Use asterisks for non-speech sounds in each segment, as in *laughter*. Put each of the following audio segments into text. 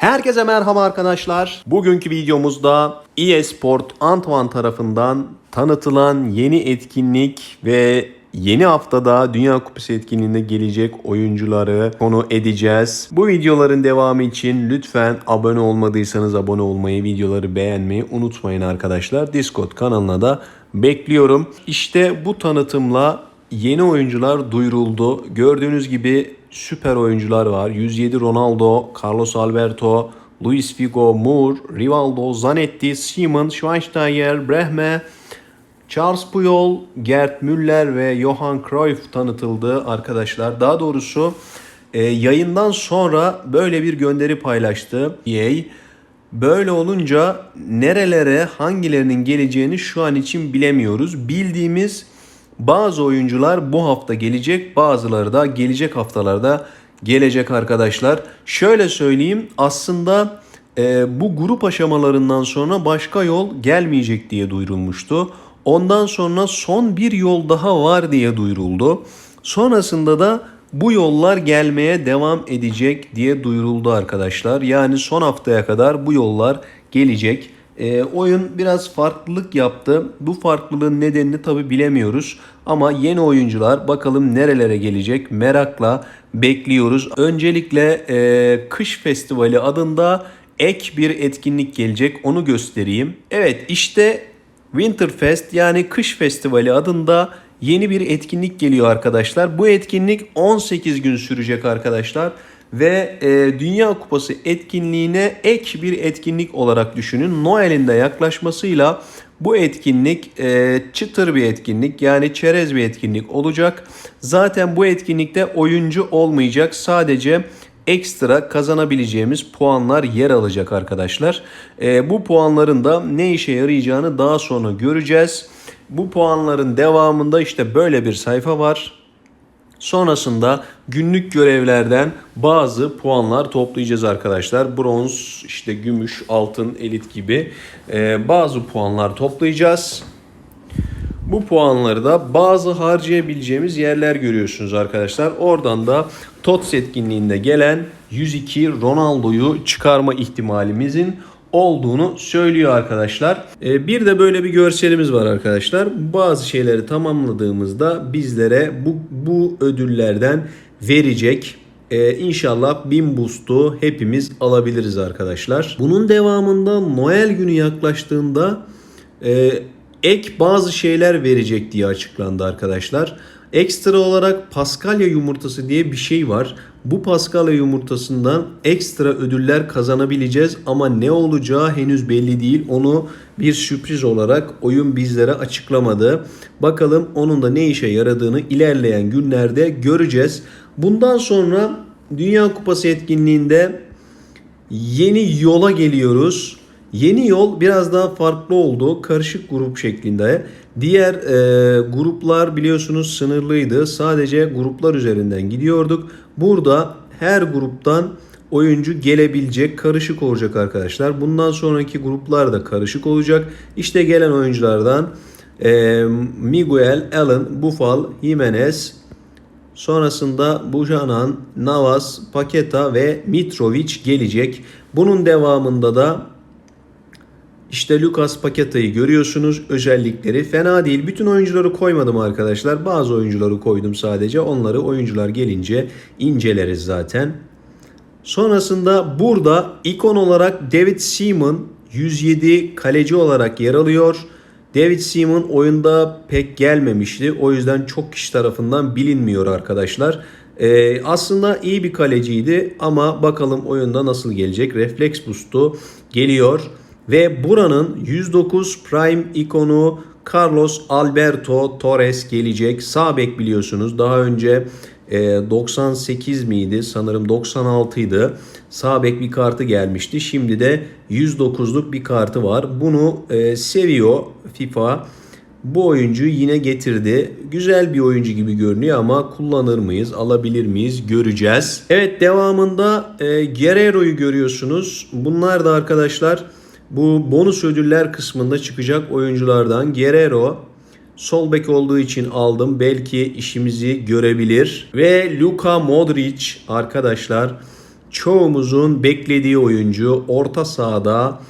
Herkese merhaba arkadaşlar. Bugünkü videomuzda eSport Antwan tarafından tanıtılan yeni etkinlik ve yeni haftada Dünya Kupası etkinliğinde gelecek oyuncuları konu edeceğiz. Bu videoların devamı için lütfen abone olmadıysanız abone olmayı, videoları beğenmeyi unutmayın arkadaşlar. Discord kanalına da bekliyorum. İşte bu tanıtımla yeni oyuncular duyuruldu. Gördüğünüz gibi süper oyuncular var. 107 Ronaldo, Carlos Alberto, Luis Figo, Moore, Rivaldo, Zanetti, Simon, Schweinsteiger, Brehme, Charles Puyol, Gerd Müller ve Johan Cruyff tanıtıldı arkadaşlar. Daha doğrusu e, yayından sonra böyle bir gönderi paylaştı EA. Böyle olunca nerelere hangilerinin geleceğini şu an için bilemiyoruz. Bildiğimiz bazı oyuncular bu hafta gelecek, bazıları da gelecek haftalarda gelecek arkadaşlar. Şöyle söyleyeyim aslında e, bu grup aşamalarından sonra başka yol gelmeyecek diye duyurulmuştu. Ondan sonra son bir yol daha var diye duyuruldu. Sonrasında da bu yollar gelmeye devam edecek diye duyuruldu arkadaşlar. Yani son haftaya kadar bu yollar gelecek. E, oyun biraz farklılık yaptı. Bu farklılığın nedenini tabi bilemiyoruz. Ama yeni oyuncular bakalım nerelere gelecek merakla bekliyoruz. Öncelikle e, Kış Festivali adında ek bir etkinlik gelecek onu göstereyim. Evet işte Winterfest yani Kış Festivali adında yeni bir etkinlik geliyor arkadaşlar. Bu etkinlik 18 gün sürecek arkadaşlar ve e, Dünya Kupası etkinliğine ek bir etkinlik olarak düşünün. Noel'in de yaklaşmasıyla bu etkinlik e, çıtır bir etkinlik yani çerez bir etkinlik olacak. Zaten bu etkinlikte oyuncu olmayacak. Sadece ekstra kazanabileceğimiz puanlar yer alacak arkadaşlar. E, bu puanların da ne işe yarayacağını daha sonra göreceğiz. Bu puanların devamında işte böyle bir sayfa var. Sonrasında günlük görevlerden bazı puanlar toplayacağız arkadaşlar. Bronz, işte gümüş, altın, elit gibi e, bazı puanlar toplayacağız. Bu puanları da bazı harcayabileceğimiz yerler görüyorsunuz arkadaşlar. Oradan da TOTS etkinliğinde gelen 102 Ronaldo'yu çıkarma ihtimalimizin olduğunu söylüyor arkadaşlar. Ee, bir de böyle bir görselimiz var arkadaşlar. Bazı şeyleri tamamladığımızda bizlere bu, bu ödüllerden verecek. Ee, inşallah 1000 boost'u hepimiz alabiliriz arkadaşlar. Bunun devamında Noel günü yaklaştığında e, ek bazı şeyler verecek diye açıklandı arkadaşlar. Ekstra olarak Paskalya yumurtası diye bir şey var. Bu Paskalya yumurtasından ekstra ödüller kazanabileceğiz ama ne olacağı henüz belli değil. Onu bir sürpriz olarak oyun bizlere açıklamadı. Bakalım onun da ne işe yaradığını ilerleyen günlerde göreceğiz. Bundan sonra Dünya Kupası etkinliğinde yeni yola geliyoruz. Yeni yol biraz daha farklı oldu. Karışık grup şeklinde. Diğer e, gruplar biliyorsunuz sınırlıydı. Sadece gruplar üzerinden gidiyorduk. Burada her gruptan oyuncu gelebilecek, karışık olacak arkadaşlar. Bundan sonraki gruplar da karışık olacak. İşte gelen oyunculardan e, Miguel, Allen, Bufal, Jimenez, sonrasında Bujanan, Navas, Paketa ve Mitrovic gelecek. Bunun devamında da işte Lucas Paqueta'yı görüyorsunuz. Özellikleri fena değil. Bütün oyuncuları koymadım arkadaşlar. Bazı oyuncuları koydum sadece. Onları oyuncular gelince inceleriz zaten. Sonrasında burada ikon olarak David Seaman 107 kaleci olarak yer alıyor. David Seaman oyunda pek gelmemişti. O yüzden çok kişi tarafından bilinmiyor arkadaşlar. Ee, aslında iyi bir kaleciydi ama bakalım oyunda nasıl gelecek. Reflex boost'u geliyor. Ve buranın 109 Prime ikonu Carlos Alberto Torres gelecek. Sağ bek biliyorsunuz. Daha önce 98 miydi? Sanırım 96 idi. Sağ bek bir kartı gelmişti. Şimdi de 109'luk bir kartı var. Bunu e, seviyor FIFA. Bu oyuncuyu yine getirdi. Güzel bir oyuncu gibi görünüyor ama kullanır mıyız, alabilir miyiz göreceğiz. Evet devamında e, Guerrero'yu görüyorsunuz. Bunlar da arkadaşlar bu bonus ödüller kısmında çıkacak oyunculardan Guerrero sol bek olduğu için aldım. Belki işimizi görebilir. Ve Luka Modric arkadaşlar çoğumuzun beklediği oyuncu orta sahada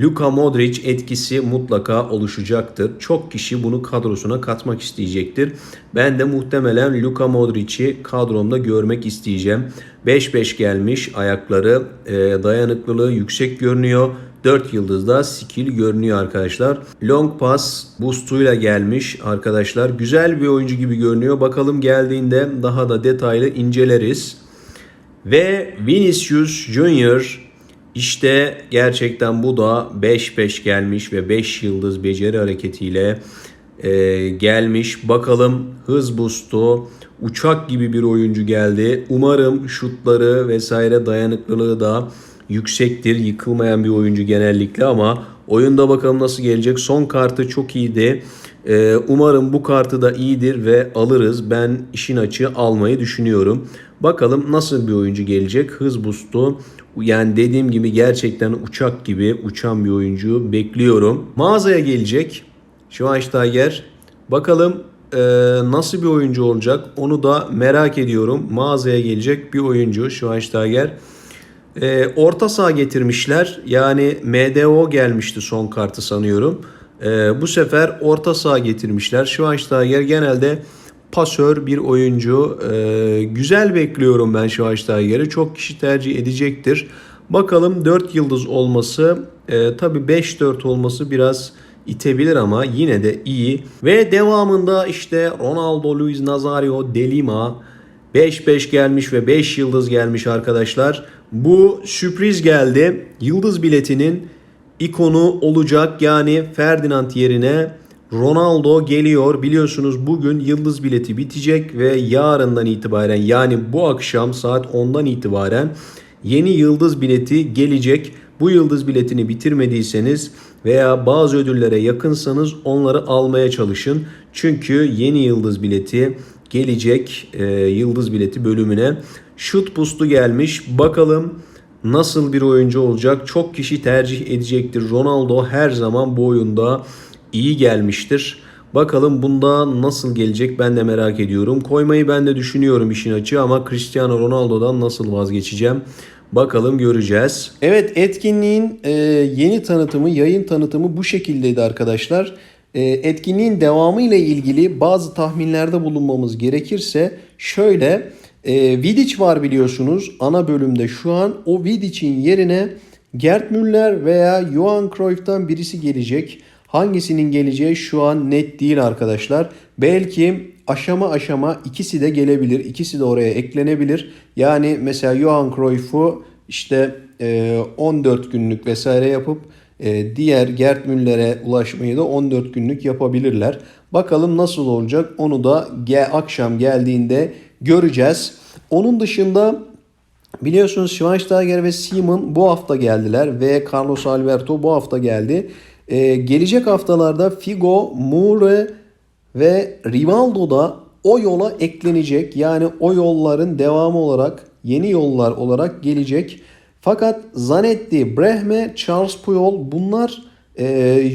Luka Modric etkisi mutlaka oluşacaktır. Çok kişi bunu kadrosuna katmak isteyecektir. Ben de muhtemelen Luka Modric'i kadromda görmek isteyeceğim. 5-5 gelmiş ayakları e, dayanıklılığı yüksek görünüyor. 4 yıldızda skill görünüyor arkadaşlar. Long pass boostuyla gelmiş arkadaşlar. Güzel bir oyuncu gibi görünüyor. Bakalım geldiğinde daha da detaylı inceleriz. Ve Vinicius Junior işte gerçekten bu da 5-5 gelmiş ve 5 yıldız beceri hareketiyle e, gelmiş. Bakalım hız boost'u uçak gibi bir oyuncu geldi. Umarım şutları vesaire dayanıklılığı da yüksektir. Yıkılmayan bir oyuncu genellikle ama oyunda bakalım nasıl gelecek. Son kartı çok iyiydi. Ee, umarım bu kartı da iyidir ve alırız. Ben işin açığı almayı düşünüyorum. Bakalım nasıl bir oyuncu gelecek. Hız boost'u yani dediğim gibi gerçekten uçak gibi uçan bir oyuncu bekliyorum. Mağazaya gelecek. Schweinsteiger. Bakalım e, nasıl bir oyuncu olacak onu da merak ediyorum. Mağazaya gelecek bir oyuncu Schweinsteiger. E, orta saha getirmişler. Yani MDO gelmişti son kartı sanıyorum. E, bu sefer orta saha getirmişler. Schweinsteiger genelde pasör bir oyuncu. E, güzel bekliyorum ben Schweinsteiger'i. Çok kişi tercih edecektir. Bakalım 4 yıldız olması e, tabi 5-4 olması biraz itebilir ama yine de iyi. Ve devamında işte Ronaldo, Luis Nazario, Delima 5-5 gelmiş ve 5 yıldız gelmiş arkadaşlar. Bu sürpriz geldi. Yıldız biletinin ikonu olacak yani Ferdinand yerine Ronaldo geliyor. Biliyorsunuz bugün yıldız bileti bitecek ve yarından itibaren yani bu akşam saat 10'dan itibaren yeni yıldız bileti gelecek. Bu yıldız biletini bitirmediyseniz veya bazı ödüllere yakınsanız onları almaya çalışın. Çünkü yeni yıldız bileti gelecek e, yıldız bileti bölümüne. Şut boost'u gelmiş. Bakalım nasıl bir oyuncu olacak? Çok kişi tercih edecektir. Ronaldo her zaman bu oyunda iyi gelmiştir. Bakalım bunda nasıl gelecek ben de merak ediyorum. Koymayı ben de düşünüyorum işin açığı ama Cristiano Ronaldo'dan nasıl vazgeçeceğim? Bakalım göreceğiz. Evet etkinliğin e, yeni tanıtımı, yayın tanıtımı bu şekildeydi arkadaşlar. E, etkinliğin devamı ile ilgili bazı tahminlerde bulunmamız gerekirse şöyle e, Vidic var biliyorsunuz ana bölümde şu an o Vidic'in yerine Gerd Müller veya Johan Cruyff'tan birisi gelecek. Hangisinin geleceği şu an net değil arkadaşlar. Belki aşama aşama ikisi de gelebilir. İkisi de oraya eklenebilir. Yani mesela Johan Cruyff'u işte 14 günlük vesaire yapıp diğer Gerd Müller'e ulaşmayı da 14 günlük yapabilirler. Bakalım nasıl olacak onu da akşam geldiğinde göreceğiz. Onun dışında biliyorsunuz Schweinsteiger ve Simon bu hafta geldiler ve Carlos Alberto bu hafta geldi. Ee, gelecek haftalarda Figo, Moore ve Rivaldo da o yola eklenecek. Yani o yolların devamı olarak yeni yollar olarak gelecek. Fakat Zanetti, Brehme, Charles Puyol bunlar e,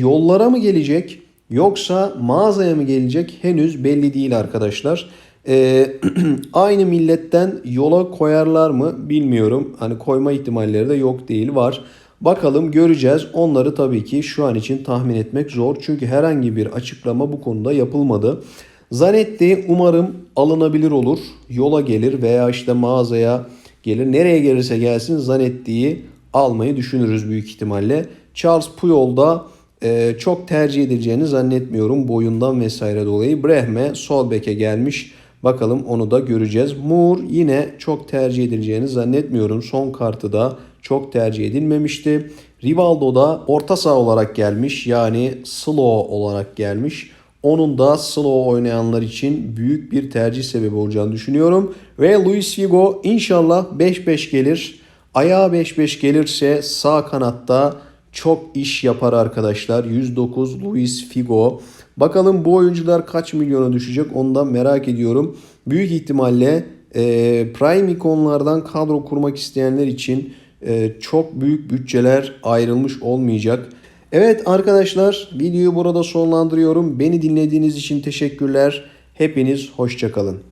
yollara mı gelecek yoksa mağazaya mı gelecek henüz belli değil arkadaşlar. E, *clears throat* aynı milletten yola koyarlar mı bilmiyorum. Hani koyma ihtimalleri de yok değil var. Bakalım göreceğiz. Onları tabii ki şu an için tahmin etmek zor. Çünkü herhangi bir açıklama bu konuda yapılmadı. Zanetti umarım alınabilir olur. Yola gelir veya işte mağazaya gelir. Nereye gelirse gelsin Zanetti'yi almayı düşünürüz büyük ihtimalle. Charles Puyol da e, çok tercih edileceğini zannetmiyorum boyundan vesaire dolayı. Brehme sol beke gelmiş. Bakalım onu da göreceğiz. Moore yine çok tercih edileceğini zannetmiyorum. Son kartı da çok tercih edilmemişti. Rivaldo da orta saha olarak gelmiş. Yani slow olarak gelmiş. Onun da slow oynayanlar için büyük bir tercih sebebi olacağını düşünüyorum. Ve Luis Figo inşallah 5-5 gelir. Ayağı 5-5 gelirse sağ kanatta çok iş yapar arkadaşlar. 109 Luis Figo. Bakalım bu oyuncular kaç milyona düşecek ondan merak ediyorum. Büyük ihtimalle e, Prime ikonlardan kadro kurmak isteyenler için e, çok büyük bütçeler ayrılmış olmayacak. Evet arkadaşlar videoyu burada sonlandırıyorum. Beni dinlediğiniz için teşekkürler. Hepiniz hoşçakalın.